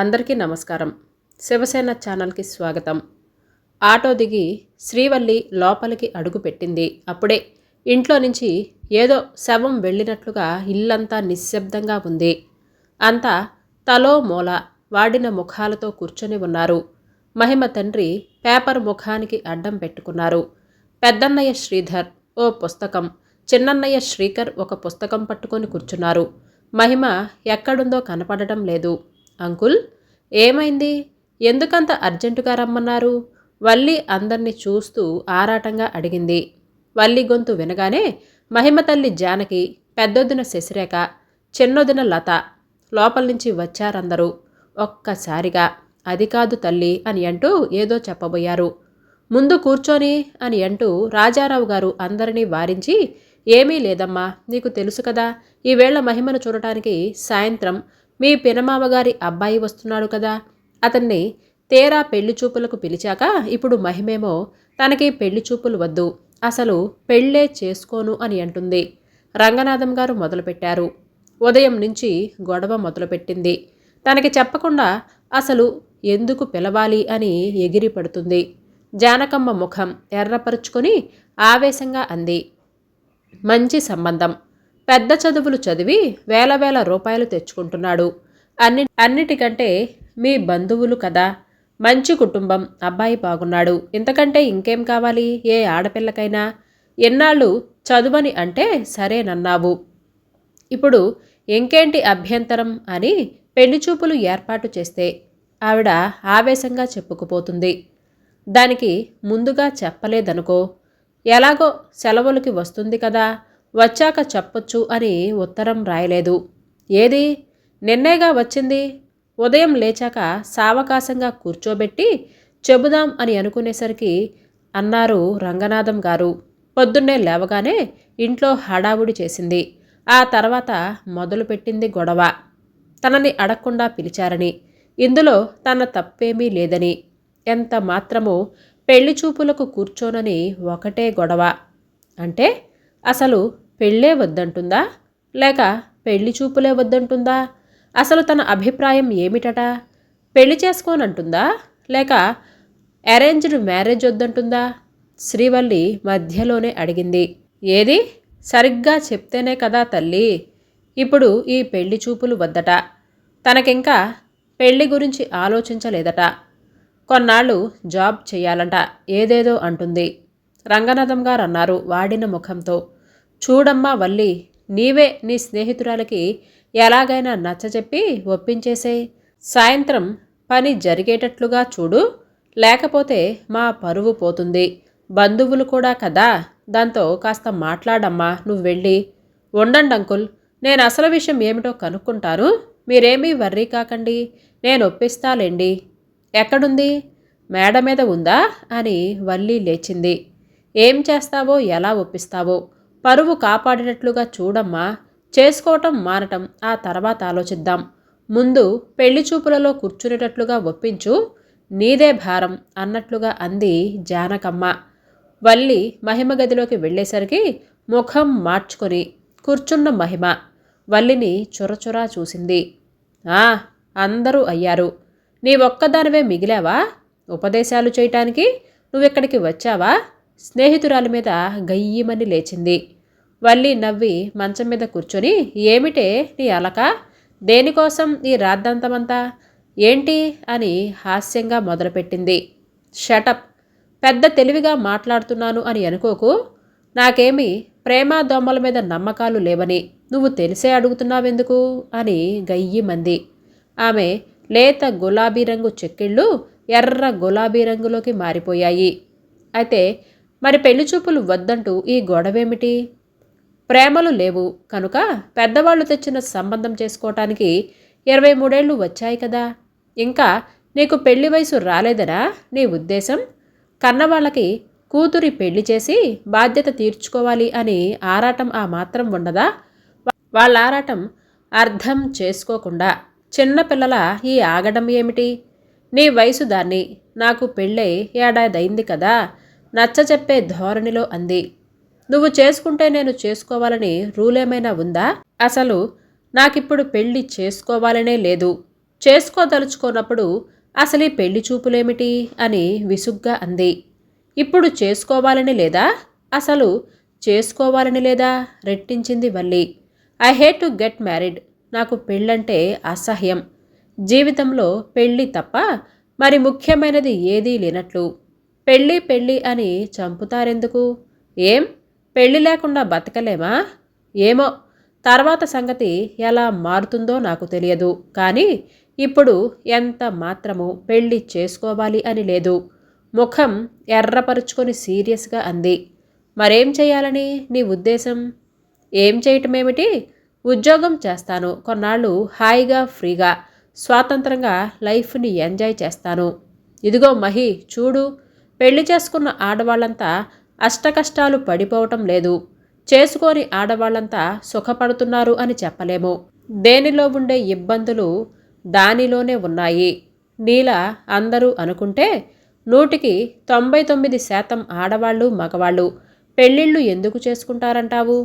అందరికీ నమస్కారం. శివసేన ఛానల్కి స్వాగతం. ఆటో దిగి శ్రీవల్లి లోపలికి అడుగు పెట్టింది. అప్పుడే ఇంట్లో నుంచి ఏదో శవం వెళ్ళినట్లుగా ఇల్లంతా నిశ్శబ్దంగా ఉంది. అంతా తలో మూల వాడిన ముఖాలతో కూర్చొని ఉన్నారు. మహిమ తండ్రి పేపర్ ముఖానికి అడ్డం పెట్టుకున్నారు. పెద్దన్నయ్య శ్రీధర్ ఓ పుస్తకం చిన్నన్నయ్య శ్రీకర్ ఒక పుస్తకం పట్టుకొని కూర్చున్నారు. మహిమ ఎక్కడుందో కనపడటం లేదు. అంకుల్ ఏమైంది? ఎందుకంత అర్జెంటుగా రమ్మన్నారు? వల్లి అందర్నీ చూస్తూ ఆరాటంగా అడిగింది. వల్లి గొంతు వినగానే మహిమ తల్లి జానకి పెద్దొద్దున శశిరేఖ చిన్నొదిన లత లోపల నుంచి వచ్చారందరూ ఒక్కసారిగా. అది కాదు తల్లి అని అంటూ ఏదో చెప్పబోయారు. ముందు కూర్చొని అని అంటూ రాజారావు గారు అందరినీ వారించి ఏమీ లేదమ్మా నీకు తెలుసు కదా ఈవేళ మహిమను చూడటానికి సాయంత్రం మీ పినమామగారి అబ్బాయి వస్తున్నాడు కదా. అతన్ని తేరా పెళ్ళి చూపులకు పిలిచాక ఇప్పుడు మహిమేమో తనకి పెళ్ళి చూపులు వద్దు అసలు పెళ్ళే చేసుకోను అని అంటుంది. రంగనాథం గారు మొదలుపెట్టారు. ఉదయం నుంచి గొడవ మొదలుపెట్టింది. తనకి చెప్పకుండా అసలు ఎందుకు పిలవాలి అని ఎగిరి పడుతుంది. జానకమ్మ ముఖం ఎర్రపరుచుకొని ఆవేశంగా అంది. మంచి సంబంధం. పెద్ద చదువులు చదివి వేల వేల రూపాయలు తెచ్చుకుంటున్నాడు. అన్ని అన్నిటికంటే మీ బంధువులు కదా. మంచి కుటుంబం అబ్బాయి బాగున్నాడు. ఇంతకంటే ఇంకేం కావాలి? ఏ ఆడపిల్లకైనా? ఎన్నాళ్ళు చదువని అంటే సరేనన్నావు. ఇప్పుడు ఇంకేంటి అభ్యంతరం అని పెళ్ళి చూపులు ఏర్పాటు చేస్తే ఆవిడ ఆవేశంగా చెప్పుకుపోతుంది. దానికి ముందుగా చెప్పలేదనుకో ఎలాగో సెలవులకి వస్తుంది కదా. వచ్చాక చెప్పొచ్చు అని ఉత్తరం రాయలేదు. ఏది? నిన్నేగా వచ్చింది? ఉదయం లేచాక సావకాశంగా కూర్చోబెట్టి చెబుదాం అని అనుకునేసరికి అన్నారు రంగనాథం గారు. పొద్దున్నే లేవగానే ఇంట్లో హడావుడి చేసింది. ఆ తర్వాత మొదలుపెట్టింది గొడవ. తనని అడగకుండా పిలిచారని. ఇందులో తన తప్పేమీ లేదని. ఎంత మాత్రమో పెళ్ళి చూపులకు కూర్చోనని ఒకటే గొడవ. అంటే అసలు పెళ్ళే వద్దంటుందా? లేక పెళ్ళి చూపులే వద్దంటుందా? అసలు తన అభిప్రాయం ఏమిటట? పెళ్ళి చేసుకోనంటుందా? లేక అరేంజ్డ్ మ్యారేజ్ వద్దంటుందా? శ్రీవల్లి మధ్యలోనే అడిగింది. ఏది? సరిగ్గా చెప్తేనే కదా తల్లి. ఇప్పుడు ఈ పెళ్ళి చూపులు వద్దట. తనకింకా పెళ్ళి గురించి ఆలోచించలేదట. కొన్నాళ్ళు జాబ్ చేయాలంట. ఏదేదో అంటుంది. రంగనాథం గారు అన్నారు వాడిన ముఖంతో. చూడమ్మా వల్లి నీవే నీ స్నేహితురాలకి ఎలాగైనా నచ్చజెప్పి ఒప్పించేసేయి. సాయంత్రం పని జరిగేటట్లుగా చూడు లేకపోతే మా పరువు పోతుంది. బంధువులు కూడా కదా? దాంతో కాస్త మాట్లాడమ్మా నువ్వు వెళ్ళి. ఉండండి అంకుల్ నేను అసలు విషయం ఏమిటో కనుక్కుంటాను. మీరేమీ వర్రీ కాకండి నేను ఒప్పిస్తాలేండి. ఎక్కడుంది? మేడ మీద ఉందా? అని వల్లి లేచింది. ఏం చేస్తావో ఎలా ఒప్పిస్తావో? పరువు కాపాడేటట్లుగా చూడమ్మా చేసుకోవటం మానటం ఆ తర్వాత ఆలోచిద్దాం. ముందు పెళ్ళి చూపులలో కూర్చునేటట్లుగా ఒప్పించు నీదే భారం అన్నట్లుగా అంది జానకమ్మ. వల్లి మహిమ గదిలోకి వెళ్ళేసరికి ముఖం మార్చుకొని కూర్చున్న మహిమ వల్లిని చురచురా చూసింది. ఆ అందరూ అయ్యారు. నీ ఒక్కదానివే మిగిలావా? ఉపదేశాలు చేయటానికి నువ్వెక్కడికి వచ్చావా? స్నేహితురాలి మీద గయ్యమని లేచింది. వల్లి నవ్వి మంచం మీద కూర్చొని ఏమిటే నీ అలక? దేనికోసం ఈ రాద్దంతమంతా? ఏంటి? అని హాస్యంగా మొదలుపెట్టింది. షటప్ పెద్ద తెలివిగా మాట్లాడుతున్నాను అని అనుకోకు. నాకేమి ప్రేమ దొమ్మల మీద నమ్మకాలు లేవని నువ్వు తెలిసే అడుగుతున్నావెందుకు? అని గయ్యిమంది ఆమె లేత గులాబీ రంగు చెక్కిళ్ళు ఎర్ర గులాబీ రంగులోకి మారిపోయాయి. అయితే మరి పెళ్ళి చూపులు వద్దంటూ ఈ గొడవేమిటి? ప్రేమలు లేవు కనుక పెద్దవాళ్ళు తెచ్చిన సంబంధం చేసుకోవటానికి ఇరవై మూడేళ్ళు వచ్చాయి కదా. ఇంకా నీకు పెళ్ళి వయసు రాలేదనా? నీ ఉద్దేశం? కన్నవాళ్ళకి కూతురి పెళ్ళి చేసి బాధ్యత తీర్చుకోవాలి అని ఆరాటం ఆ మాత్రం ఉండదా వాళ్ళ ఆరాటం అర్థం చేసుకోకుండా చిన్నపిల్లల ఈ ఆగడం ఏమిటి? నీ వయసు దాన్ని నాకు పెళ్ళై అయింది కదా. నచ్చచెప్పే ధోరణిలో అంది. నువ్వు చేసుకుంటే నేను చేసుకోవాలని రూలేమైనా ఉందా? అసలు నాకిప్పుడు పెళ్ళి చేసుకోవాలనే లేదు. చేసుకోదలుచుకోనప్పుడు అసలు ఈ పెళ్ళి చూపులేమిటి? అని విసుగ్గా అంది. ఇప్పుడు చేసుకోవాలని లేదా? అసలు చేసుకోవాలని లేదా? రెట్టించింది Valli. I hate to get married. నాకు పెళ్ళంటే అసహ్యం. జీవితంలో పెళ్ళి తప్ప మరి ముఖ్యమైనది ఏదీ లేనట్లు. పెళ్ళి పెళ్ళి అని చంపుతారెందుకు? ఏం? పెళ్ళి లేకుండా బతకలేమా? ఏమో. తర్వాత సంగతి ఎలా మారుతుందో నాకు తెలియదు. కానీ ఇప్పుడు ఎంత మాత్రము పెళ్ళి చేసుకోవాలి అని లేదు. ముఖం ఎర్రపరుచుకొని సీరియస్గా అంది. మరేం చేయాలని నీ ఉద్దేశం? ఏం చేయటమేమిటి? ఉద్యోగం చేస్తాను. కొన్నాళ్ళు హాయిగా ఫ్రీగా స్వాతంత్రంగా లైఫ్ని ఎంజాయ్ చేస్తాను. ఇదిగో మహి చూడు. పెళ్ళి చేసుకున్న ఆడవాళ్ళంతా అష్టకష్టాలు పడిపోవటం లేదు. చేసుకోని ఆడవాళ్ళంతా సుఖపడుతున్నారు అని చెప్పలేము. దేనిలో ఉండే ఇబ్బందులు దానిలోనే ఉన్నాయి. నీలా అందరూ అనుకుంటే నూటికి తొంభై తొమ్మిది శాతం ఆడవాళ్ళు మగవాళ్ళు పెళ్ళిళ్ళు ఎందుకు చేసుకుంటారంటావు?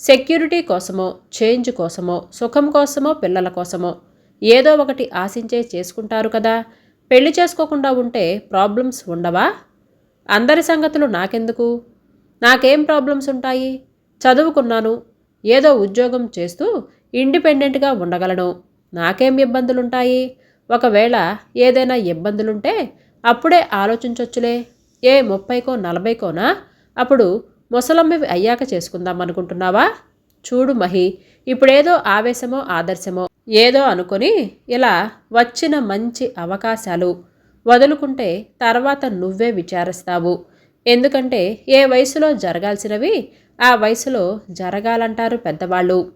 సెక్యూరిటీ కోసమో చేంజ్ కోసమో సుఖం కోసమో పిల్లల కోసమో ఏదో ఒకటి ఆశించే చేసుకుంటారు కదా. పెళ్ళి చేసుకోకుండా ఉంటే ప్రాబ్లమ్స్ ఉండవా? అందరి సంగతులు నాకెందుకు? నాకేం ప్రాబ్లమ్స్ ఉంటాయి? చదువుకున్నాను ఏదో ఉద్యోగం చేస్తూ ఇండిపెండెంట్గా ఉండగలను. నాకేం ఇబ్బందులుంటాయి? ఒకవేళ ఏదైనా ఇబ్బందులుంటే అప్పుడే ఆలోచించొచ్చులే. ఏ ముప్పైకో నలభైకోనా? అప్పుడు ముసలమ్మవి అయ్యాక చేసుకుందాం అనుకుంటున్నావా? చూడు మహి ఇప్పుడేదో ఆవేశమో ఆదర్శమో ఏదో అనుకొని ఇలా వచ్చిన మంచి అవకాశాలు వదులుకుంటే తర్వాత నువ్వే విచారిస్తావు. ఎందుకంటే ఏ వయసులో జరగాల్సినవి ఆ వయసులో జరగాలంటారు పెద్దవాళ్ళు.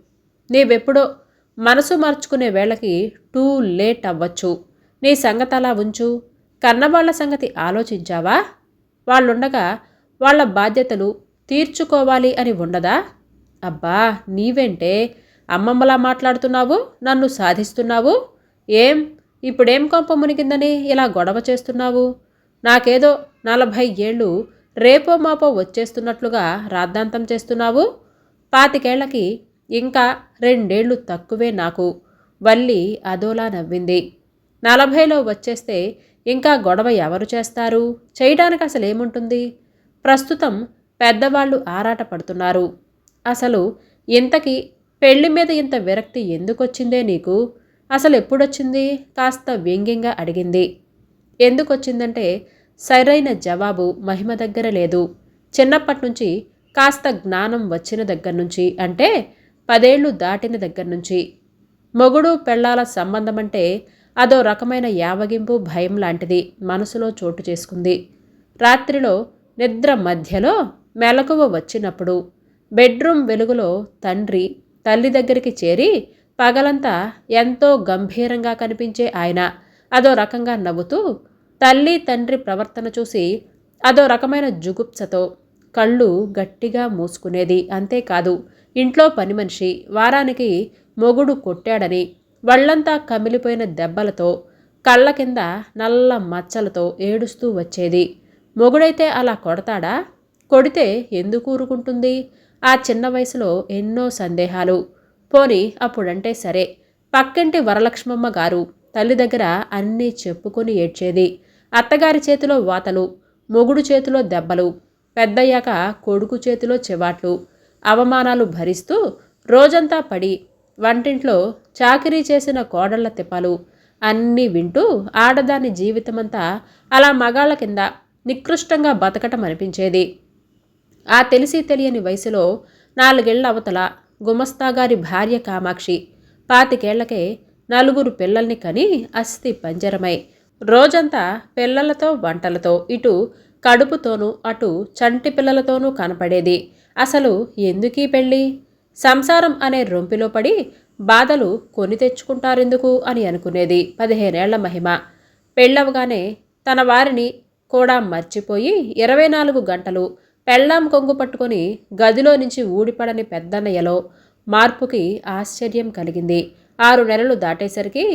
నీవెప్పుడో మనసు మార్చుకునే వేళకి టూ లేట్ అవ్వచ్చు. నీ సంగతి అలా ఉంచు. కన్నవాళ్ళ సంగతి ఆలోచించావా? వాళ్ళుండగా వాళ్ళ బాధ్యతలు తీర్చుకోవాలి అని ఉండదా? అబ్బా నీవేంటే అమ్మమ్మలా మాట్లాడుతున్నావు నన్ను సాధిస్తున్నావు? ఏం? ఇప్పుడేం కొంప మునిగిందని ఇలా గొడవ చేస్తున్నావు? నాకేదో నలభై ఏళ్ళు రేపో మాపో వచ్చేస్తున్నట్లుగా రాద్ధాంతం చేస్తున్నావు? పాతికేళ్ళకి ఇంకా రెండేళ్ళు తక్కువే నాకు. వల్లి అదోలా నవ్వింది. నలభైలో వచ్చేస్తే ఇంకా గొడవ ఎవరు చేస్తారు? చేయడానికి అసలు ఏముంటుంది ప్రస్తుతం పెద్దవాళ్ళు ఆరాట పడుతున్నారు. అసలు ఇంతకీ పెళ్ళి మీద ఇంత విరక్తి ఎందుకొచ్చిందే నీకు? అసలు ఎప్పుడొచ్చింది కాస్త వ్యంగ్యంగా అడిగింది. ఎందుకొచ్చిందంటే సరైన జవాబు మహిమ దగ్గర లేదు. చిన్నప్పటి నుంచి కాస్త జ్ఞానం వచ్చిన దగ్గర నుంచి అంటే పదేళ్ళు దాటిన దగ్గర నుంచి. మొగుడు పెళ్ళాల సంబంధం అంటే అదో రకమైన యావగింపు భయం లాంటిది మనసులో చోటు చేసుకుంది. రాత్రిలో నిద్ర మధ్యలో మెలకువ వచ్చినప్పుడు బెడ్రూమ్ వెలుగులో తండ్రి తల్లి దగ్గరికి చేరి పగలంతా ఎంతో గంభీరంగా కనిపించే ఆయన. అదో రకంగా నవ్వుతూ తల్లి తండ్రి ప్రవర్తన చూసి అదో రకమైన జుగుప్సతో కళ్ళు గట్టిగా మూసుకునేది అంతేకాదు. ఇంట్లో పని మనిషి వారానికి మొగుడు కొట్టాడని వళ్ళంతా కమిలిపోయిన దెబ్బలతో కళ్ళ కింద నల్ల మచ్చలతో ఏడుస్తూ వచ్చేది. మొగుడైతే అలా కొడతాడా? కొడితే ఎందుకు ఊరుకుంటుంది? ఆ చిన్న వయసులో ఎన్నో సందేహాలు. పోని అప్పుడంటే సరే. పక్కింటి వరలక్ష్మమ్మ గారు తల్లి దగ్గర అన్నీ చెప్పుకొని ఏడ్చేది. అత్తగారి చేతిలో వాతలు మొగుడు చేతిలో దెబ్బలు పెద్దయ్యాక కొడుకు చేతిలో చెవాట్లు అవమానాలు భరిస్తూ రోజంతా పడి వంటింట్లో చాకిరీ చేసిన కోడళ్ళ తిప్పలు అన్నీ వింటూ ఆడదాని జీవితమంతా అలా మగాళ్ళ కింద నికృష్టంగా బతకటం అనిపించేది ఆ తెలిసి తెలియని వయసులో నాలుగేళ్ళ అవతల గుమస్తాగారి భార్య కామాక్షి. పాతికేళ్ళకే నలుగురు పిల్లల్ని కని అస్థి పంజరమై. రోజంతా పిల్లలతో వంటలతో ఇటు కడుపుతోనూ అటు చంటి పిల్లలతోనూ కనపడేది. అసలు ఎందుకీ పెళ్ళి? సంసారం అనే రొంపిలో పడి బాధలు కొని తెచ్చుకుంటారెందుకు అని అనుకునేది పదిహేనేళ్ళ మహిమ. పెళ్ళవగానే తన వారిని కూడా మర్చిపోయి ఇరవై నాలుగు గంటలు పెళ్ళాం కొంగు పట్టుకొని గదిలో నుంచి ఊడిపడని పెద్దన్నయ్యలో మార్పుకి ఆశ్చర్యం కలిగింది. ఆరు నెలలు దాటేసరికి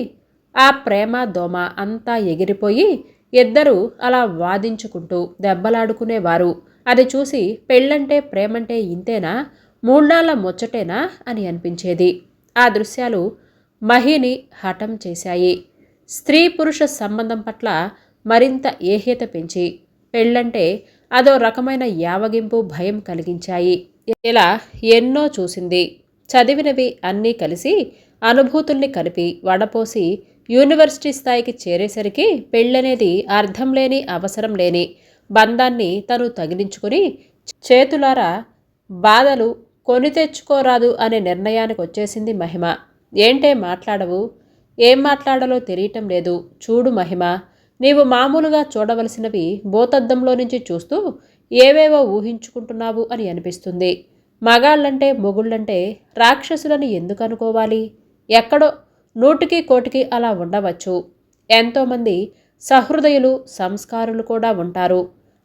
ఆ ప్రేమ దోమ అంతా ఎగిరిపోయి ఇద్దరూ అలా వాదించుకుంటూ దెబ్బలాడుకునేవారు. అది చూసి పెళ్ళంటే ప్రేమంటే ఇంతేనా? మూడ్నాళ్ళ ముచ్చటేనా? అని అనిపించేది. ఆ దృశ్యాలు మహిని హఠం చేశాయి. స్త్రీ పురుష సంబంధం పట్ల మరింత ఏహ్యత పెంచి పెళ్ళంటే అదో రకమైన యావగింపు భయం కలిగించాయి. ఇలా ఎన్నో చూసింది. చదివినవి అన్నీ కలిసి అనుభూతుల్ని కలిపి వడపోసి యూనివర్సిటీ స్థాయికి చేరేసరికి పెళ్ళనేది అర్థం లేని అవసరం లేని బంధాన్ని తను తగిలించుకుని చేతులారా బాధలు కొని తెచ్చుకోరాదు అనే నిర్ణయానికి వచ్చేసింది మహిమ. ఏంటే మాట్లాడవు? ఏం మాట్లాడాలో తెలియటం లేదు. చూడు మహిమ నీవు మామూలుగా చూడవలసినవి భూతద్దంలో నుంచి చూస్తూ ఏవేవో ఊహించుకుంటున్నావు అని అనిపిస్తుంది. మగాళ్ళంటే మొగుళ్ళంటే రాక్షసులని ఎందుకు అనుకోవాలి? ఎక్కడో నూటికి కోటికి అలా ఉండవచ్చు. ఎంతోమంది సహృదయులు సంస్కారులు కూడా ఉంటారు.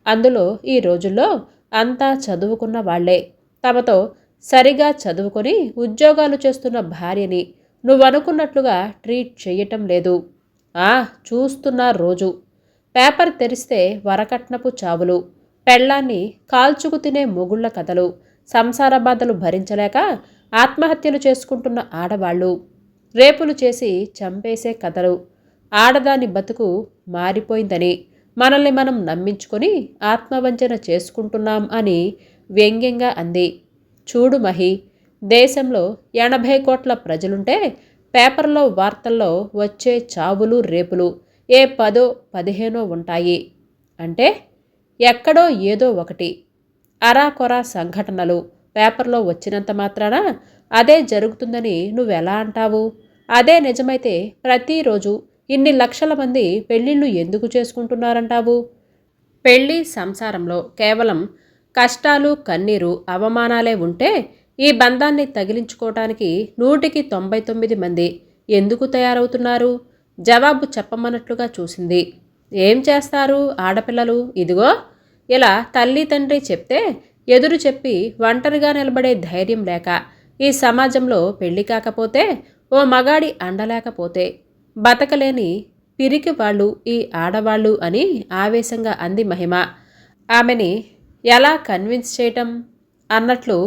అందులో ఈ రోజుల్లో అంతా చదువుకున్న వాళ్ళే తమతో సరిగా చదువుకొని ఉద్యోగాలు చేస్తున్న భార్యని నువ్వనుకున్నట్లుగా ట్రీట్ చేయటం లేదు. ఆ చూస్తున్న రోజు. పేపర్ తెరిస్తే వరకట్నపు చావులు. పెళ్ళాన్ని కాల్చుకు తినే మొగుళ్ళ కథలు. సంసార బాధలు భరించలేక ఆత్మహత్యలు చేసుకుంటున్న ఆడవాళ్ళు. రేపులు చేసి చంపేసే కథలు. ఆడదాని బతుకు మారిపోయిందని మనల్ని మనం నమ్మించుకొని ఆత్మవంచన చేసుకుంటున్నాం అని వ్యంగ్యంగా అంది. చూడు మహి దేశంలో ఎనభై కోట్ల ప్రజలుంటే పేపర్లో వార్తల్లో వచ్చే చావులు రేపులు ఏ పదో పదిహేనో ఉంటాయి. అంటే ఎక్కడో ఏదో ఒకటి. అరాకొరా సంఘటనలు పేపర్లో వచ్చినంత మాత్రాన అదే జరుగుతుందని నువ్వెలా అంటావు? అదే నిజమైతే ప్రతిరోజు ఇన్ని లక్షల మంది పెళ్ళిళ్ళు ఎందుకు చేసుకుంటున్నారంటావు? పెళ్ళి సంసారంలో కేవలం కష్టాలు కన్నీరు అవమానాలే ఉంటే ఈ బంధాన్ని తగిలించుకోవటానికి నూటికి తొంభై తొమ్మిది మంది ఎందుకు తయారవుతున్నారు? జవాబు చెప్పమన్నట్లుగా చూసింది. ఏం చేస్తారు ఆడపిల్లలు? ఇదిగో ఇలా తల్లి తండ్రి చెప్తే ఎదురు చెప్పి ఒంటరిగా నిలబడే ధైర్యం లేక ఈ సమాజంలో పెళ్ళి కాకపోతే ఓ మగాడి అండలేకపోతే బతకలేని పిరికి వాళ్ళు ఈ ఆడవాళ్ళు అని ఆవేశంగా అంది మహిమ. ఆమెని ఎలా కన్విన్స్ చేయటం? అన్నట్లు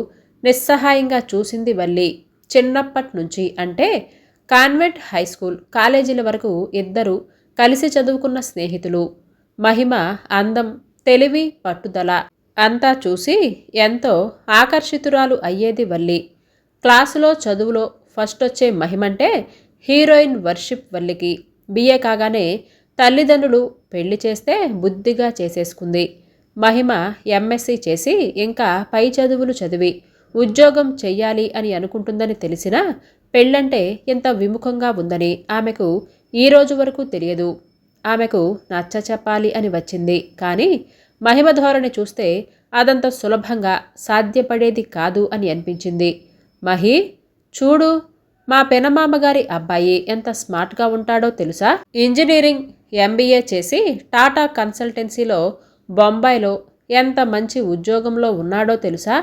నిస్సహాయంగా చూసింది వల్లి. చిన్నప్పటి నుంచి అంటే కాన్వెంట్ హై స్కూల్ కాలేజీల వరకు ఇద్దరు కలిసి చదువుకున్న స్నేహితులు. మహిమ అందం తెలివి పట్టుదల అంతా చూసి ఎంతో ఆకర్షితురాలు అయ్యేది వల్లి. క్లాసులో చదువులో ఫస్ట్ వచ్చే మహిమంటే హీరోయిన్ వర్షిప్ వల్లికి. బిఏ కాగానే తల్లిదండ్రులు పెళ్ళి చేస్తే బుద్ధిగా చేసేసుకుంది. మహిమ ఎంఎస్సి చేసి ఇంకా పై చదువులు చదివి ఉద్యోగం చెయ్యాలి అని అనుకుంటుందని తెలిసినా పెళ్ళంటే ఇంత విముఖంగా ఉందని ఆమెకు ఈ రోజు వరకు తెలియదు. ఆమెకు నచ్చ చెప్పాలి అని వచ్చింది. కానీ మహిమ ధోరణి చూస్తే అదంత సులభంగా సాధ్యపడేది కాదు అని అనిపించింది. మహి చూడు మా పెనమామగారి అబ్బాయి ఎంత స్మార్ట్గా ఉంటాడో తెలుసా? ఇంజనీరింగ్ ఎంబీఏ చేసి టాటా కన్సల్టెన్సీలో బొంబాయిలో ఎంత మంచి ఉద్యోగంలో ఉన్నాడో తెలుసా?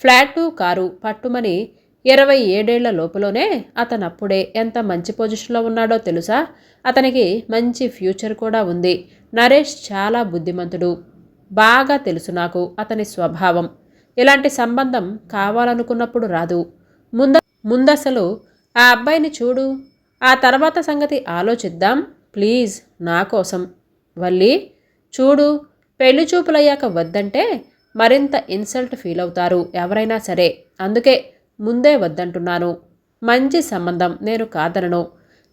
ఫ్లాటు కారు పట్టుమని ఇరవై ఏడేళ్ళ లోపులోనే అతనప్పుడే ఎంత మంచి పొజిషన్లో ఉన్నాడో తెలుసా? అతనికి మంచి ఫ్యూచర్ కూడా ఉంది. నరేష్ చాలా బుద్ధిమంతుడు. బాగా తెలుసు నాకు అతని స్వభావం. ఇలాంటి సంబంధం కావాలనుకున్నప్పుడు రాదు. ముంద ముందసలు ఆ అబ్బాయిని చూడు. ఆ తర్వాత సంగతి ఆలోచిద్దాం. ప్లీజ్ నా కోసం. వల్లి చూడు పెళ్ళి చూపులయ్యాక వద్దంటే మరింత ఇన్సల్ట్ ఫీల్ అవుతారు ఎవరైనా సరే. అందుకే ముందే వద్దంటున్నాను. మంచి సంబంధం నేను కాదనను.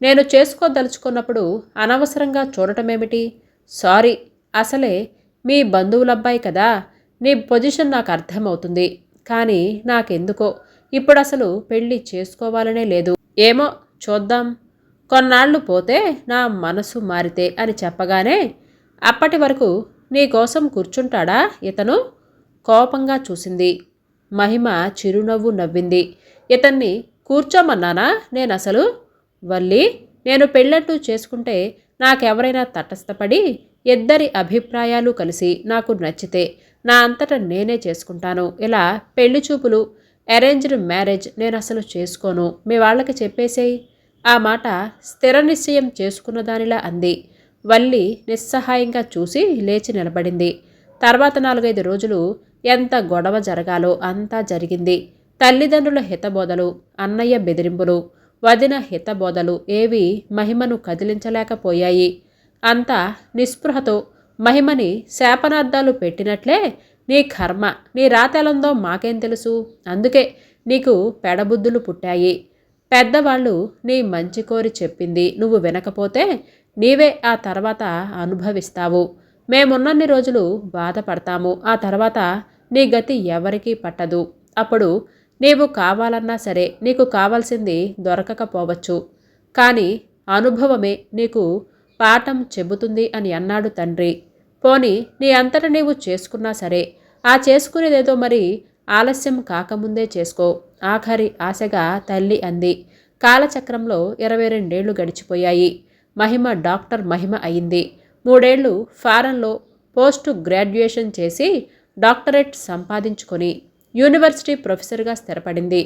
నేను చేసుకోదలుచుకున్నప్పుడు అనవసరంగా చూడటమేమిటి? సారీ అసలే మీ బంధువులబ్బాయి కదా. నీ పొజిషన్ నాకు అర్థమవుతుంది. కానీ నాకెందుకో? ఇప్పుడు అసలు పెళ్ళి చేసుకోవాలనే లేదు. ఏమో చూద్దాం. కొన్నాళ్ళు పోతే నా మనసు మారితే అని చెప్పగానే అప్పటి వరకు నీకోసం కూర్చుంటాడా ఇతను? కోపంగా చూసింది. మహిమ చిరునవ్వు నవ్వింది. ఇతన్ని కూర్చోమన్నానా నేను అసలు వల్లి నేను పెళ్ళట్టు చేసుకుంటే నాకెవరైనా తటస్థపడి ఇద్దరి అభిప్రాయాలు కలిసి నాకు నచ్చితే నా అంతట నేనే చేసుకుంటాను. ఇలా పెళ్ళి చూపులు అరేంజ్డ్ మ్యారేజ్ నేను అసలు చేసుకోను. మీ వాళ్ళకి చెప్పేసేయి. ఆ మాట స్థిర నిశ్చయం చేసుకున్న దానిలా అంది. వల్లి నిస్సహాయంగా చూసి లేచి నిలబడింది. తర్వాత నాలుగైదు రోజులు ఎంత గొడవ జరగాలో అంతా జరిగింది. తల్లిదండ్రుల హితబోధలు అన్నయ్య బెదిరింపులు వదిన హితబోధలు ఏవి మహిమను కదిలించలేకపోయాయి. అంతా నిస్పృహతో మహిమని శాపనార్థాలు పెట్టినట్లే నీ కర్మ నీ రాతెలందో మాకేం తెలుసు? అందుకే నీకు పెడబుద్ధులు పుట్టాయి. పెద్దవాళ్ళు నీ మంచి కోరి చెప్పింది నువ్వు వినకపోతే నీవే ఆ తర్వాత అనుభవిస్తావు. మేమున్నన్ని రోజులు బాధపడతాము ఆ తర్వాత నీ గతి ఎవరికీ పట్టదు. అప్పుడు నీవు కావాలన్నా సరే నీకు కావాల్సింది దొరకకపోవచ్చు. కానీ అనుభవమే నీకు పాఠం చెబుతుంది అని అన్నాడు తండ్రి. పోని నీ అంతట నీవు చేసుకున్నా సరే ఆ చేసుకునేదేదో మరి ఆలస్యం కాకముందే చేసుకో ఆఖరి ఆశగా తల్లి అంది. కాలచక్రంలో ఇరవై రెండేళ్ళు గడిచిపోయాయి. మహిమ డాక్టర్ మహిమ అయింది. మూడేళ్ళు ఫారెన్లో పోస్ట్ గ్రాడ్యుయేషన్ చేసి డాక్టరేట్ సంపాదించుకొని యూనివర్సిటీ ప్రొఫెసర్గా స్థిరపడింది.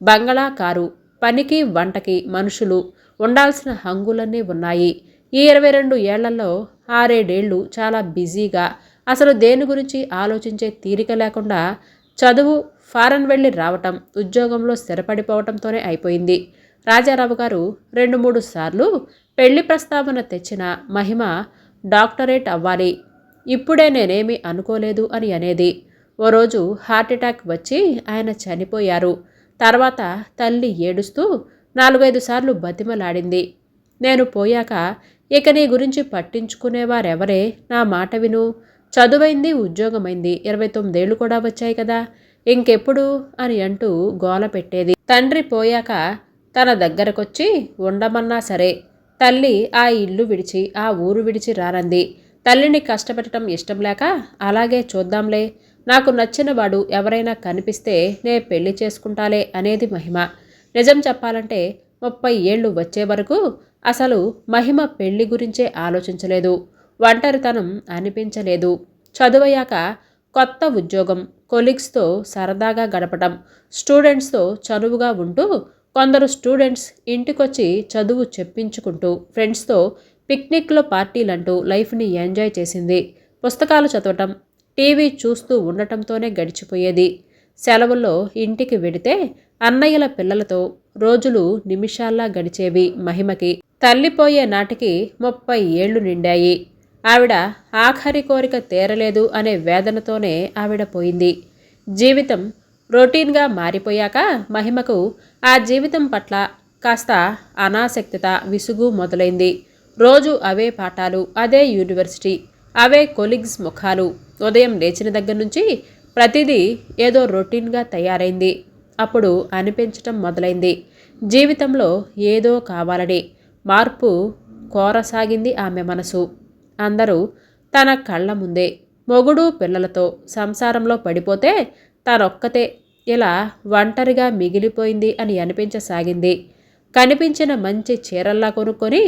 బంగళా కారు పనికి వంటకి మనుషులు ఉండాల్సిన హంగులన్నీ ఉన్నాయి. ఈ ఇరవై రెండు ఏళ్ళలో ఆరేడేళ్ళు చాలా బిజీగా అసలు దేని గురించి ఆలోచించే తీరిక లేకుండా చదువు ఫారెన్ వెళ్ళి రావటం ఉద్యోగంలో స్థిరపడిపోవటంతోనే అయిపోయింది. రాజారావు గారు రెండు మూడు సార్లు పెళ్ళి ప్రస్తావన తెచ్చిన మహిమ డాక్టరేట్ అవ్వాలి. ఇప్పుడే నేనేమీ అనుకోలేదు అని అనేది. ఓ రోజు హార్ట్అటాక్ వచ్చి ఆయన చనిపోయారు. తర్వాత తల్లి ఏడుస్తూ నాలుగైదు సార్లు బతిమలాడింది. నేను పోయాక ఇక నీ గురించి పట్టించుకునేవారెవరే? నా మాట విను. చదువైంది ఉద్యోగమైంది. ఇరవై తొమ్మిదేళ్ళు కూడా వచ్చాయి కదా. ఇంకెప్పుడు? అని అంటూ గోల పెట్టేది. తండ్రి పోయాక తన దగ్గరకొచ్చి ఉండమన్నా సరే తల్లి ఆ ఇల్లు విడిచి ఆ ఊరు విడిచి రానంది. తల్లిని కష్టపెట్టడం ఇష్టం లేక అలాగే చూద్దాంలే. నాకు నచ్చిన వాడు ఎవరైనా కనిపిస్తే నే పెళ్ళి చేసుకుంటాలే అనేది మహిమ. నిజం చెప్పాలంటే ముప్పై ఏళ్ళు వచ్చే వరకు అసలు మహిమ పెళ్ళి గురించే ఆలోచించలేదు. ఒంటరితనం అనిపించలేదు. చదువయ్యాక కొత్త ఉద్యోగం కొలీగ్స్తో సరదాగా గడపడం స్టూడెంట్స్తో చనువుగా ఉంటూ కొందరు స్టూడెంట్స్ ఇంటికొచ్చి చదువు చెప్పించుకుంటూ ఫ్రెండ్స్తో పిక్నిక్లో పార్టీలంటూ లైఫ్ని ఎంజాయ్ చేసింది. పుస్తకాలు చదవటం టీవీ చూస్తూ ఉండటంతోనే గడిచిపోయేది. సెలవుల్లో ఇంటికి వెడితే అన్నయ్యల పిల్లలతో రోజులు నిమిషాల్లా గడిచేవి మహిమకి. తల్లిపోయే నాటికి ముప్పై ఏళ్ళు నిండాయి. ఆవిడ ఆఖరి కోరిక తీరలేదు అనే వేదనతోనే ఆవిడ పోయింది. జీవితం రొటీన్గా మారిపోయాక మహిమకు ఆ జీవితం పట్ల కాస్త అనాసక్తత విసుగు మొదలైంది. రోజు అవే పాఠాలు అదే యూనివర్సిటీ అవే కొలీగ్స్ ముఖాలు. ఉదయం లేచిన దగ్గర నుంచి ప్రతిదీ ఏదో రొటీన్గా తయారైంది. అప్పుడు అనిపించటం మొదలైంది. జీవితంలో ఏదో కావాలని మార్పు కోరసాగింది ఆమె మనసు. అందరూ తన కళ్ళ ముందే మొగుడు పిల్లలతో సంసారంలో పడిపోతే తనొక్కతే ఇలా ఒంటరిగా మిగిలిపోయింది అని అనిపించసాగింది. కనిపించిన మంచి చీరల్లా కొనుక్కొని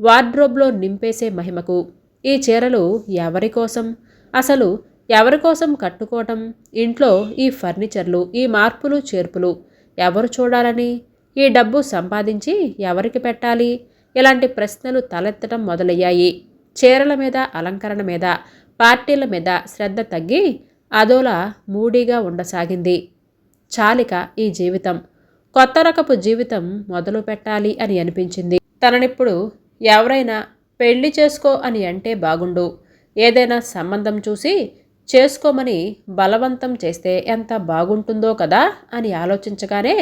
వార్డ్రోబ్లో నింపేసే మహిమకు. ఈ చీరలు ఎవరి కోసం? అసలు ఎవరి కోసం కట్టుకోవటం? ఇంట్లో ఈ ఫర్నిచర్లు ఈ మార్పులు చేర్పులు ఎవరు చూడాలని? ఈ డబ్బు సంపాదించి ఎవరికి పెట్టాలి? ఇలాంటి ప్రశ్నలు తలెత్తడం మొదలయ్యాయి. చీరల మీద అలంకరణ మీద పార్టీల మీద శ్రద్ధ తగ్గి అదోలా మూడీగా ఉండసాగింది. చాలిక ఈ జీవితం. కొత్త రకపు జీవితం మొదలు పెట్టాలి అని అనిపించింది. తననిప్పుడు ఎవరైనా పెళ్ళి చేసుకో అని అంటే బాగుండు. ఏదైనా సంబంధం చూసి చేసుకోమని బలవంతం చేస్తే ఎంత బాగుంటుందో కదా అని ఆలోచించగానే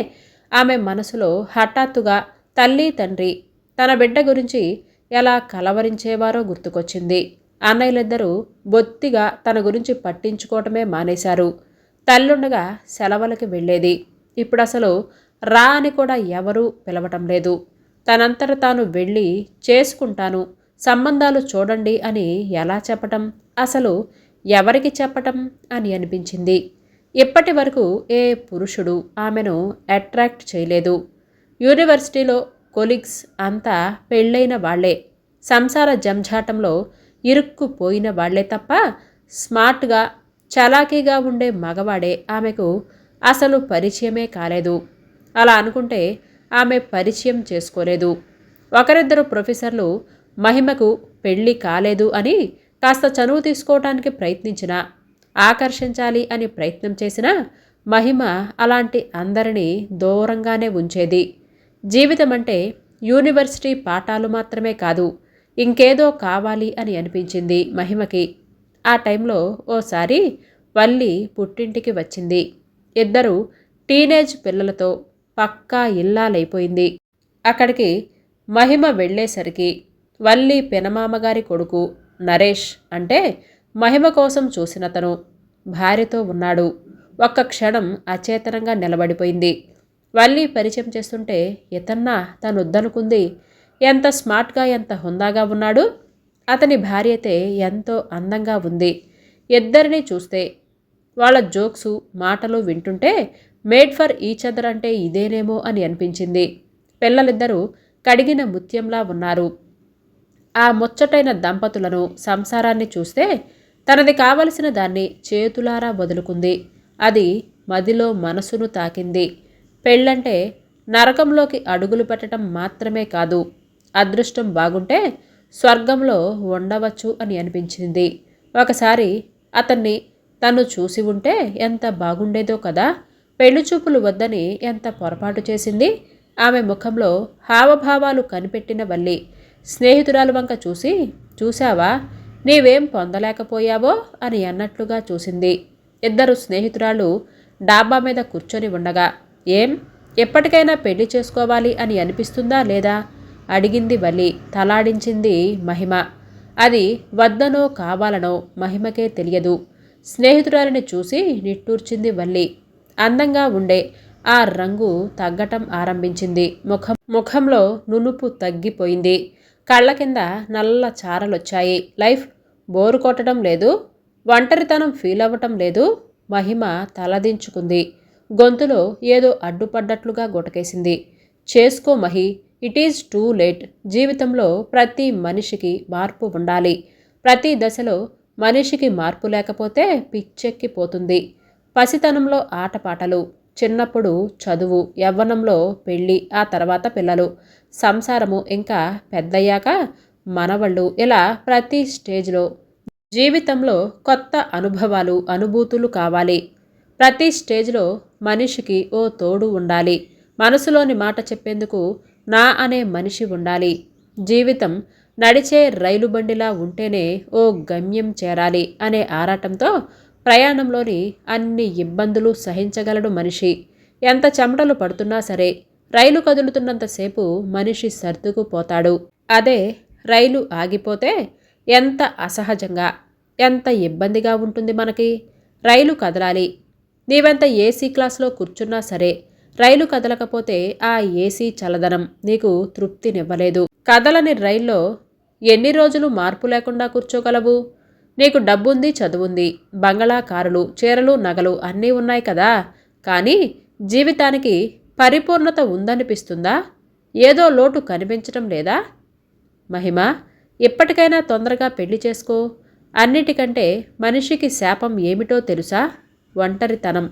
ఆమె మనసులో హఠాత్తుగా తల్లి తండ్రి తన బిడ్డ గురించి ఎలా కలవరించేవారో గుర్తుకొచ్చింది. అన్నయ్యలిద్దరూ బొత్తిగా తన గురించి పట్టించుకోవటమే మానేశారు. తల్లుండగా సెలవులకి వెళ్ళేది. ఇప్పుడు అసలు రా అని కూడా ఎవరూ పిలవటం లేదు. తనంతట తాను వెళ్ళి చేసుకుంటాను. సంబంధాలు చూడండి అని ఎలా చెప్పటం? అసలు ఎవరికి చెప్పటం? అని అనిపించింది. ఇప్పటి వరకు ఏ పురుషుడు ఆమెను అట్రాక్ట్ చేయలేదు. యూనివర్సిటీలో కొలీగ్స్ అంతా పెళ్ళైన వాళ్ళే. సంసార జంఝాటంలో ఇరుక్కుపోయిన వాళ్ళే తప్ప స్మార్ట్గా చలాకీగా ఉండే మగవాడే ఆమెకు అసలు పరిచయమే కాలేదు. అలా అనుకుంటే ఆమె పరిచయం చేసుకోలేదు. ఒకరిద్దరు ప్రొఫెసర్లు మహిమకు పెళ్ళి కాలేదు అని కాస్త చనువు తీసుకోవటానికి ప్రయత్నించిన ఆకర్షించాలి అని ప్రయత్నం చేసినా మహిమ అలాంటి అందరినీ దూరంగానే ఉంచేది. జీవితం అంటే యూనివర్సిటీ పాఠాలు మాత్రమే కాదు ఇంకేదో కావాలి అని అనిపించింది మహిమకి. ఆ టైంలో ఓసారి వల్లి పుట్టింటికి వచ్చింది. ఇద్దరు టీనేజ్ పిల్లలతో పక్కా ఇల్లాలైపోయింది. అక్కడికి మహిమ వెళ్ళేసరికి వల్లి పెనమామగారి కొడుకు నరేష్ అంటే మహిమ కోసం చూసినతను భార్యతో ఉన్నాడు. ఒక్క క్షణం అచేతనంగా నిలబడిపోయింది. వల్లి పరిచయం చేస్తుంటే ఇతన్నా తనొద్దనుకుంది ఎంత స్మార్ట్గా ఎంత హుందాగా ఉన్నాడు? అతని భార్య అయితే ఎంతో అందంగా ఉంది. ఇద్దరిని చూస్తే వాళ్ళ జోక్సు మాటలు వింటుంటే మేడ్ ఫర్ ఈచ్ అదర్ అంటే ఇదేనేమో అని అనిపించింది. పిల్లలిద్దరూ కడిగిన ముత్యంలా ఉన్నారు. ఆ ముచ్చటైన దంపతులను సంసారాన్ని చూస్తే తనది కావలసిన దాన్ని చేతులారా వదులుకుంది. అది మదిలో మనసును తాకింది. పెళ్ళంటే నరకంలోకి అడుగులు పెట్టడం మాత్రమే కాదు అదృష్టం బాగుంటే స్వర్గంలో ఉండవచ్చు అని అనిపించింది. ఒకసారి అతన్ని తను చూసి ఉంటే ఎంత బాగుండేదో కదా పెళ్ళి చూపులు వద్దని ఎంత పొరపాటు చేసింది? ఆమె ముఖంలో హావభావాలు కనిపెట్టిన వల్లి స్నేహితురాలు వంక చూసి చూశావా? నీవేం పొందలేకపోయావో? అని అన్నట్లుగా చూసింది. ఇద్దరు స్నేహితురాలు డాబా మీద కూర్చొని ఉండగా ఏం? ఎప్పటికైనా పెళ్ళి చేసుకోవాలి అని అనిపిస్తుందా లేదా? అడిగింది వలి తలాడించింది మహిమ. అది వద్దనో కావాలనో మహిమకే తెలియదు. స్నేహితురాలిని చూసి నిట్టూర్చింది వల్లి. అందంగా ఉండే ఆ రంగు తగ్గటం ఆరంభించింది. ముఖం ముఖంలో నునుపు తగ్గిపోయింది. కళ్ళ కింద నల్ల చారలొచ్చాయి. లైఫ్ బోరు కొట్టడం లేదు ఒంటరితనం ఫీల్ అవ్వటం లేదు మహిమ తలదించుకుంది. గొంతులో ఏదో అడ్డుపడ్డట్లుగా గుటకేసింది. చేసుకో Mahi it is too late జీవితంలో ప్రతి మనిషికి మార్పు ఉండాలి. ప్రతి దశలో మనిషికి మార్పు లేకపోతే పిచ్చెక్కిపోతుంది. పసితనంలో ఆటపాటలు చిన్నప్పుడు చదువు యవ్వనంలో పెళ్ళి ఆ తర్వాత పిల్లలు. సంసారము ఇంకా పెద్దయ్యాక మనవళ్ళు ఇలా ప్రతి స్టేజ్లో జీవితంలో కొత్త అనుభవాలు అనుభూతులు కావాలి. ప్రతి స్టేజ్లో మనిషికి ఓ తోడు ఉండాలి. మనసులోని మాట చెప్పేందుకు నా అనే మనిషి ఉండాలి. జీవితం నడిచే రైలు బండిలా ఉంటేనే ఓ గమ్యం చేరాలి అనే ఆరాటంతో ప్రయాణంలోని అన్ని ఇబ్బందులు సహించగలడు మనిషి. ఎంత చెమటలు పడుతున్నా సరే రైలు కదులుతున్నంతసేపు మనిషి సర్దుకుపోతాడు అదే రైలు ఆగిపోతే ఎంత అసహజంగా ఎంత ఇబ్బందిగా ఉంటుంది మనకి. రైలు కదలాలి. నీవెంత ఏసీ క్లాస్లో కూర్చున్నా సరే రైలు కదలకపోతే ఆ ఏసీ చలదనం నీకు తృప్తినివ్వలేదు. కదలని రైల్లో ఎన్ని రోజులు మార్పు లేకుండా కూర్చోగలవు? నీకు డబ్బుంది చదువుంది బంగళా కారులు చీరలు నగలు అన్నీ ఉన్నాయి కదా. కానీ జీవితానికి పరిపూర్ణత ఉందనిపిస్తుందా? ఏదో లోటు కనిపించటం లేదా? మహిమ ఇప్పటికైనా తొందరగా పెళ్ళి చేసుకో. అన్నిటికంటే మనిషికి శాపం ఏమిటో తెలుసా? ఒంటరితనం.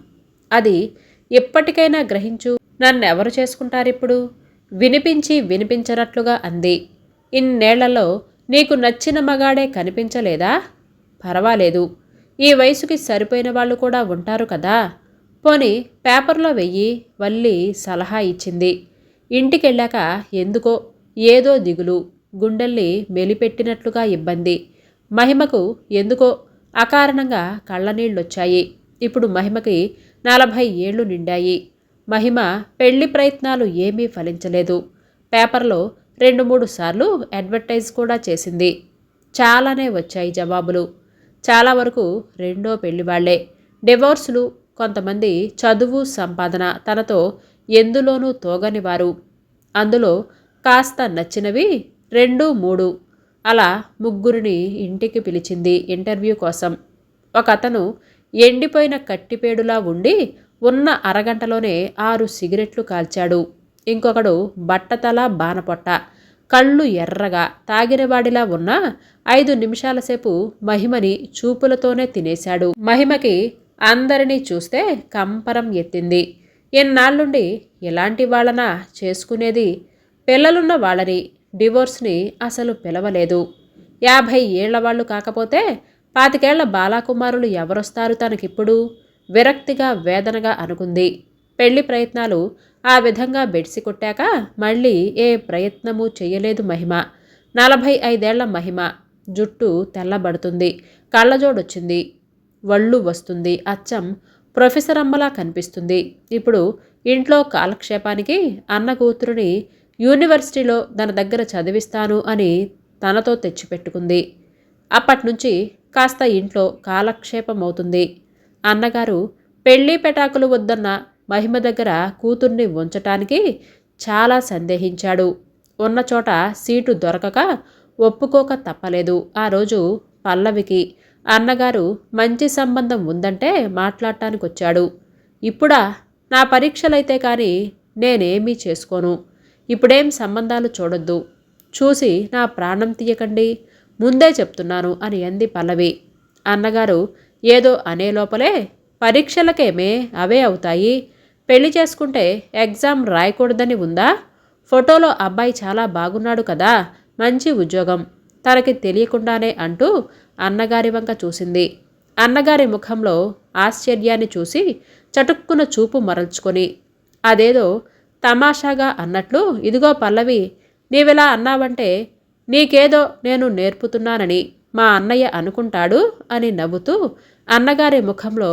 అది ఎప్పటికైనా గ్రహించు. నన్నెవరు చేసుకుంటారిప్పుడు? వినిపించి వినిపించనట్లుగా అంది. ఇన్నేళ్ళలో నీకు నచ్చిన మగాడే కనిపించలేదా? పర్వాలేదు. ఈ వయసుకి సరిపోయిన వాళ్ళు కూడా ఉంటారు కదా. పోని పేపర్లో వెయ్యి వల్లి సలహా ఇచ్చింది. ఇంటికెళ్ళాక ఎందుకో ఏదో దిగులు గుండెల్ని మెలిపెట్టినట్లుగా ఇబ్బంది. మహిమకు ఎందుకో అకారణంగా కళ్ళనీళ్ళొచ్చాయి. ఇప్పుడు మహిమకి నలభై ఏళ్ళు నిండాయి. మహిమ పెళ్ళి ప్రయత్నాలు ఏమీ ఫలించలేదు. పేపర్లో రెండు మూడు సార్లు అడ్వర్టైజ్ కూడా చేసింది. చాలానే వచ్చాయి జవాబులు. చాలా వరకు రెండో పెళ్ళి వాళ్ళే. డివోర్సులు కొంతమంది చదువు సంపాదన తనతో ఎందులోనూ తోగని వారు. అందులో కాస్త నచ్చినవి రెండు మూడు. అలా ముగ్గురిని ఇంటికి పిలిచింది ఇంటర్వ్యూ కోసం. ఒక అతను ఎండిపోయిన కట్టిపేడులా ఉండి ఉన్న అరగంటలోనే ఆరు సిగరెట్లు కాల్చాడు. ఇంకొకడు బట్టతల బానపొట్ట. కళ్ళు ఎర్రగా తాగినవాడిలా ఉన్న ఐదు నిమిషాల సేపు మహిమని చూపులతోనే తినేశాడు. మహిమకి అందరినీ చూస్తే కంపరం ఎత్తింది. ఎన్నాళ్ళుండి ఎలాంటి వాళ్ళనా చేసుకునేది? పిల్లలున్న వాళ్ళని డివోర్స్ని అసలు పిలవలేదు. యాభై ఏళ్ళ వాళ్ళు కాకపోతే పాతికేళ్ళ బాలాకుమారులు ఎవరొస్తారు తనకిప్పుడు? విరక్తిగా వేదనగా అనుకుంది. పెళ్ళి ప్రయత్నాలు ఆ విధంగా బెడిసి కొట్టాక మళ్ళీ ఏ ప్రయత్నము చేయలేదు మహిమ. నలభై ఐదేళ్ళ మహిమ. జుట్టు తెల్లబడుతుంది. కళ్ళజోడొచ్చింది. వళ్ళు వస్తుంది. అచ్చం ప్రొఫెసర్ అమ్మలా కనిపిస్తుంది. ఇప్పుడు ఇంట్లో కాలక్షేపానికి అన్న కూతురుని యూనివర్సిటీలో తన దగ్గర చదివిస్తాను అని తనతో తెచ్చిపెట్టుకుంది. అప్పట్నుంచి కాస్త ఇంట్లో కాలక్షేపం అవుతుంది అన్నగారు పెళ్ళి పెటాకులు వద్దన్న మహిమ దగ్గర కూతుర్ని ఉంచటానికి చాలా సందేహించాడు. ఉన్న చోట సీటు దొరకక ఒప్పుకోక తప్పలేదు ఆ రోజు పల్లవికి. అన్నగారు మంచి సంబంధం ఉందంటే మాట్లాడటానికి వచ్చాడు ఇప్పుడా? నా పరీక్షలైతే కానీ నేనేమీ చేసుకోను. ఇప్పుడేం సంబంధాలు చూడొద్దు. చూసి నా ప్రాణం తీయకండి. ముందే చెప్తున్నాను అని అంది పల్లవి. అన్నగారు ఏదో అనే లోపలే పరీక్షలకేమే అవే అవుతాయి. పెళ్ళి చేసుకుంటే ఎగ్జామ్ రాయకూడదని ఉందా? ఫోటోలో అబ్బాయి చాలా బాగున్నాడు కదా మంచి ఉద్యోగం. తనకి తెలియకుండానే అంటూ అన్నగారి వంక చూసింది. అన్నగారి ముఖంలో ఆశ్చర్యాన్ని చూసి చటుక్కున చూపు మరల్చుకొని అదేదో తమాషాగా అన్నట్లు ఇదిగో పల్లవి నీవిలా అన్నావంటే నీకేదో నేను నేర్పుతున్నానని మా అన్నయ్య అనుకుంటాడు అని నవ్వుతూ అన్నగారి ముఖంలో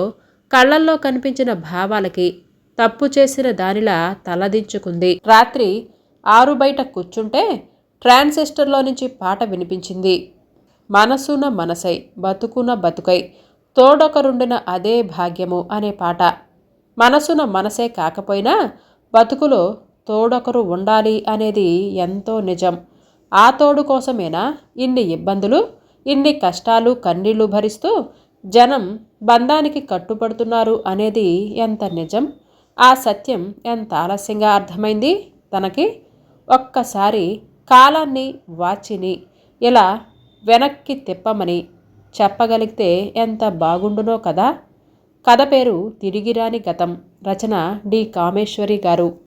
కళ్ళల్లో కనిపించిన భావాలకి తప్పు చేసిన దానిలా తలదించుకుంది. రాత్రి ఆరు బయట కూర్చుంటే ట్రాన్సిస్టర్లో నుంచి పాట వినిపించింది. మనసున మనసై బతుకున బతుకై తోడొకరుండిన అదే భాగ్యము అనే పాట. మనసున మనసే కాకపోయినా బతుకులో తోడొకరు ఉండాలి అనేది ఎంతో నిజం. ఆ తోడు కోసమేనా ఇన్ని ఇబ్బందులు ఇన్ని కష్టాలు కన్నీళ్ళు భరిస్తూ జనం బంధానికి కట్టుపడుతున్నారు అనేది ఎంత నిజం? ఆ సత్యం ఎంత ఆలస్యంగా అర్థమైంది? తనకి ఒక్కసారి కాలాన్ని వాచిని ఇలా వెనక్కి తిప్పమని చెప్పగలిగితే ఎంత బాగుండునో కదా? కథ పేరు తిరిగిరాని గతం. రచన డి కామేశ్వరి గారు.